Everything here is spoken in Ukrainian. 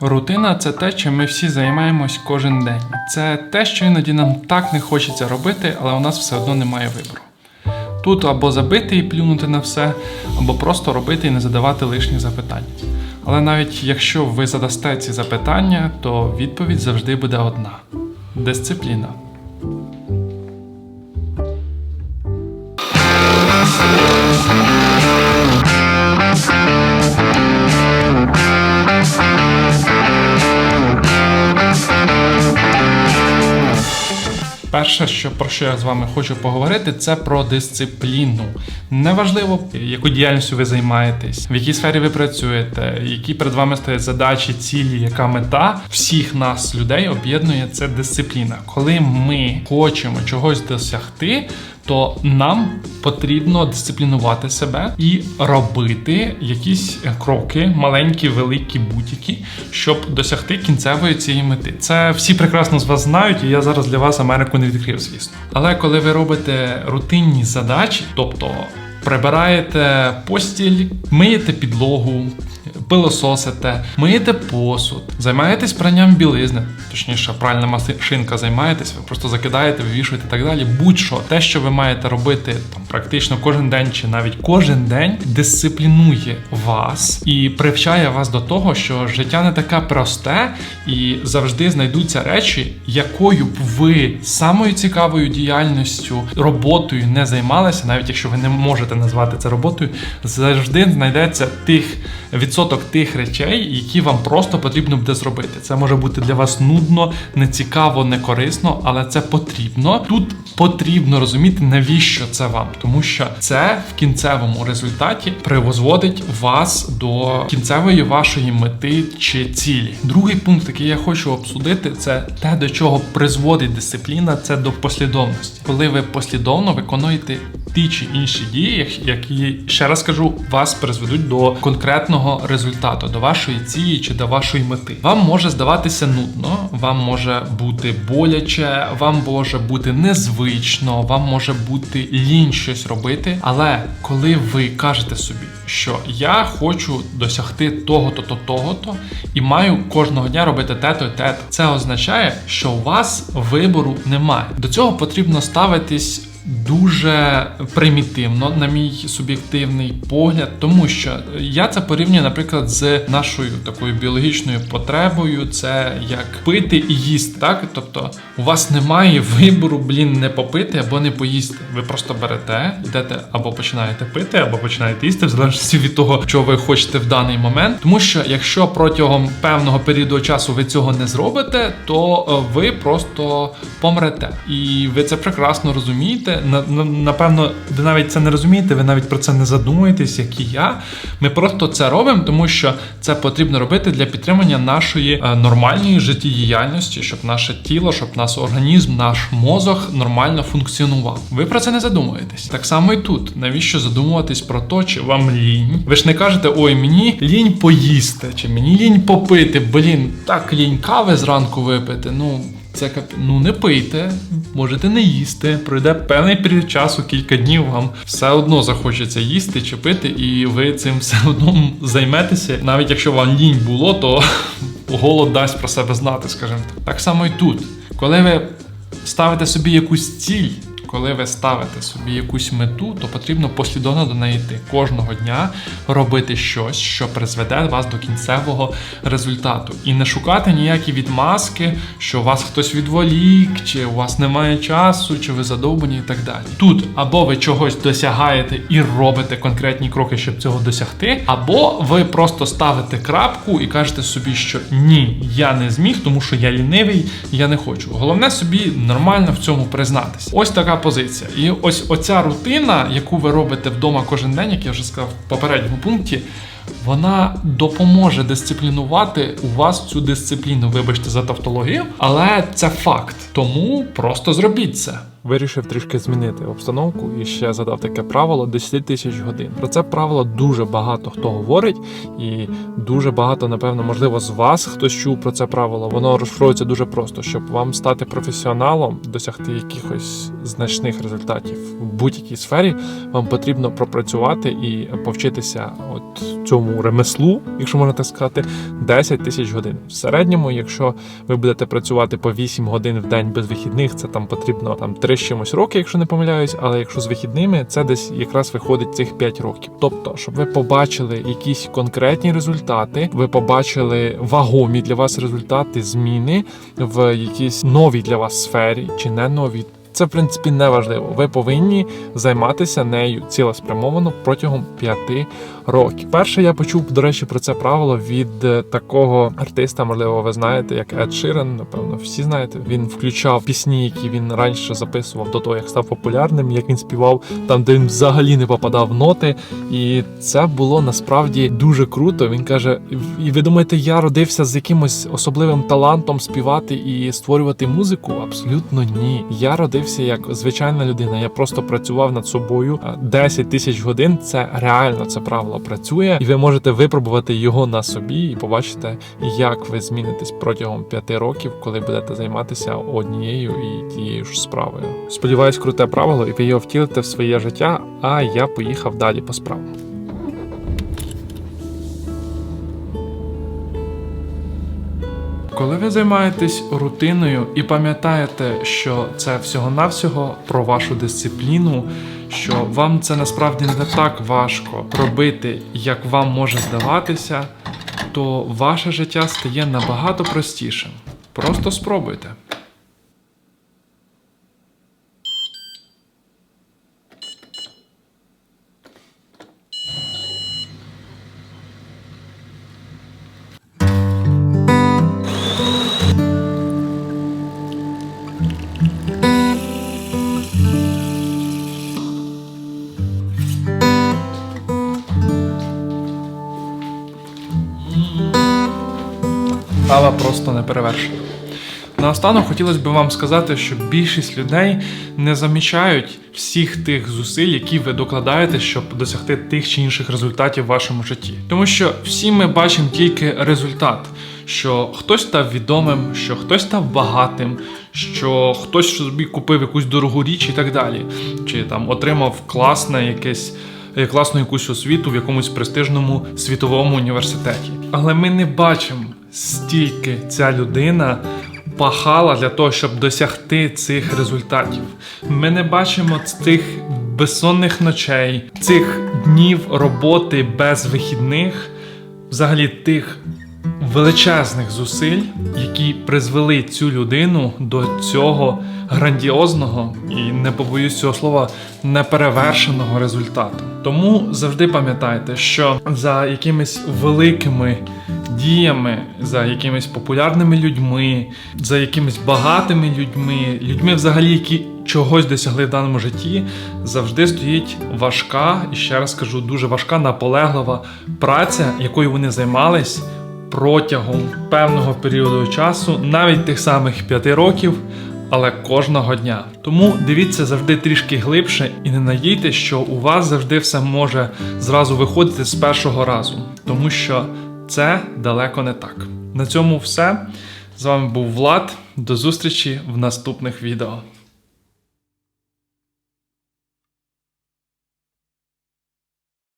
Рутина це те, чим ми всі займаємось кожен день. Це те, що іноді нам так не хочеться робити, але у нас все одно немає вибору. Тут або забити і плюнути на все, або просто робити і не задавати лишніх запитань. Але навіть якщо ви задасте ці запитання, то відповідь завжди буде одна: дисципліна. Перше, що про що я з вами хочу поговорити, це про дисципліну. Неважливо, яку діяльністю ви займаєтесь, в якій сфері ви працюєте, які перед вами стоять задачі, цілі, яка мета всіх нас, людей, об'єднує це дисципліна. Коли ми хочемо чогось досягти, то нам потрібно дисциплінувати себе і робити якісь кроки, маленькі, великі, будь-які, щоб досягти кінцевої цієї мети. Це всі прекрасно з вас знають, і я зараз для вас Америку не відкрив, звісно. Але коли ви робите рутинні задачі, тобто прибираєте постіль, миєте підлогу. Пилососите, миєте посуд, займаєтесь пранням білизни, точніше, пральна машинка займаєтесь, ви просто закидаєте, вивішуєте і так далі. Будь-що, те, що ви маєте робити там практично кожен день чи навіть кожен день, дисциплінує вас і привчає вас до того, що життя не таке просте, і завжди знайдуться речі, якою б ви самою цікавою діяльністю, роботою не займалися, навіть якщо ви не можете назвати це роботою, завжди знайдеться тих відсоток тих речей, які вам просто потрібно буде зробити. Це може бути для вас нудно, нецікаво, не корисно, але це потрібно. Тут потрібно розуміти, навіщо це вам, тому що це в кінцевому результаті привозводить вас до кінцевої вашої мети чи цілі. Другий пункт, який я хочу обсудити, це те, до чого призводить дисципліна, це до послідовності. Коли ви послідовно виконуєте ті чи інші дії, які ще раз кажу, вас призведуть до конкретного результату, до вашої цілі чи до вашої мети. Вам може здаватися нудно, вам може бути боляче, вам може бути незвично, вам може бути лінь щось робити. Але коли ви кажете собі, що я хочу досягти того-то, то того-то, і маю кожного дня робити те-то і те-то, це означає, що у вас вибору немає. До цього потрібно ставитись дуже примітивно, на мій суб'єктивний погляд, тому що я це порівнюю, наприклад, з нашою такою біологічною потребою, це як пити і їсти. Так, тобто у вас немає вибору, блін, не попити або не поїсти. Ви просто берете, йдете або починаєте пити, або починаєте їсти, в залежності від того, що ви хочете в даний момент. Тому що якщо протягом певного періоду часу ви цього не зробите, то е, ви просто помрете. І ви це прекрасно розумієте. На- на- Напевно, ви навіть це не розумієте, ви навіть про це не задумуєтесь, як і я. Ми просто це робимо, тому що це потрібно робити для підтримання нашої е, нормальної життєдіяльності, щоб наше тіло, щоб наш організм, наш мозок нормально функціонував. Ви про це не задумуєтесь. Так само і тут. Навіщо задумуватись про те, чи вам лінь? Ви ж не кажете, ой, мені лінь поїсти, чи мені лінь попити. Блін, так лінь кави зранку випити. Ну. Це кап... ну не пийте, можете не їсти. Пройде певний період часу, кілька днів вам все одно захочеться їсти чи пити, і ви цим все одно займетеся. Навіть якщо вам лінь було, то голод дасть про себе знати, скажімо так. Так само і тут. Коли ви ставите собі якусь ціль, коли ви ставите собі якусь мету, то потрібно послідовно до неї йти. Кожного дня робити щось, що призведе вас до кінцевого результату. І не шукати ніякі відмазки, що вас хтось відволік, чи у вас немає часу, чи ви задовбані і так далі. Тут або ви чогось досягаєте і робите конкретні кроки, щоб цього досягти, або ви просто ставите крапку і кажете собі, що ні, я не зміг, тому що я лінивий, я не хочу. Головне собі нормально в цьому признатися. Ось така позиція. І ось оця рутина, яку ви робите вдома кожен день, як я вже сказав в попередньому пункті. Вона допоможе дисциплінувати у вас цю дисципліну. Вибачте за тавтологію, але це факт. Тому просто зробіть це. Вирішив трішки змінити обстановку і ще задав таке правило 10 тисяч годин. Про це правило дуже багато хто говорить, і дуже багато, напевно, можливо, з вас хтось чув про це правило. Воно розшифровується дуже просто, щоб вам стати професіоналом, досягти якихось значних результатів в будь-якій сфері. Вам потрібно пропрацювати і повчитися от цьому ремеслу, якщо можна так сказати, 10 тисяч годин. В середньому, якщо ви будете працювати по 8 годин в день без вихідних, це там потрібно там 3 з чимось роки, якщо не помиляюсь. Але якщо з вихідними, це десь якраз виходить цих 5 років. Тобто, щоб ви побачили якісь конкретні результати, ви побачили вагомі для вас результати, зміни в якійсь новій для вас сфері чи не новій. Це в принципі не важливо. Ви повинні займатися нею цілеспрямовано протягом п'яти років. Перше я почув, до речі, про це правило від е, такого артиста, можливо, ви знаєте, як Ед Ширен, напевно, всі знаєте. Він включав пісні, які він раніше записував до того, як став популярним, як він співав там, де він взагалі не попадав в ноти. І це було насправді дуже круто. Він каже: і ви думаєте, я родився з якимось особливим талантом співати і створювати музику? Абсолютно ні. Я родився як звичайна людина. Я просто працював над собою А 10 тисяч годин. Це реально це правило працює, і ви можете випробувати його на собі і побачите, як ви змінитесь протягом 5 років, коли будете займатися однією і тією ж справою. Сподіваюсь, круте правило, і ви його втілите в своє життя. А я поїхав далі по справам. Коли ви займаєтесь рутиною і пам'ятаєте, що це всього-навсього про вашу дисципліну, що вам це насправді не так важко робити, як вам може здаватися, то ваше життя стає набагато простішим. Просто спробуйте. Кава просто не перевершена. Наостанок хотілося б вам сказати, що більшість людей не замічають всіх тих зусиль, які ви докладаєте, щоб досягти тих чи інших результатів в вашому житті. Тому що всі ми бачимо тільки результат, що хтось став відомим, що хтось став багатим, що хтось собі купив якусь дорогу річ і так далі, чи там отримав класне якесь е, класну якусь освіту в якомусь престижному світовому університеті. Але ми не бачимо, стільки ця людина пахала для того, щоб досягти цих результатів. Ми не бачимо цих безсонних ночей, цих днів роботи без вихідних, взагалі тих величезних зусиль, які призвели цю людину до цього грандіозного і не побоюсь цього слова неперевершеного результату. Тому завжди пам'ятайте, що за якимись великими діями, за якимись популярними людьми, за якимись багатими людьми, людьми, взагалі, які чогось досягли в даному житті, завжди стоїть важка, і ще раз кажу, дуже важка, наполеглива праця, якою вони займались протягом певного періоду часу, навіть тих самих п'яти років, але кожного дня. Тому дивіться завжди трішки глибше і не надійте, що у вас завжди все може зразу виходити з першого разу, тому що це далеко не так. На цьому все. З вами був Влад. До зустрічі в наступних відео.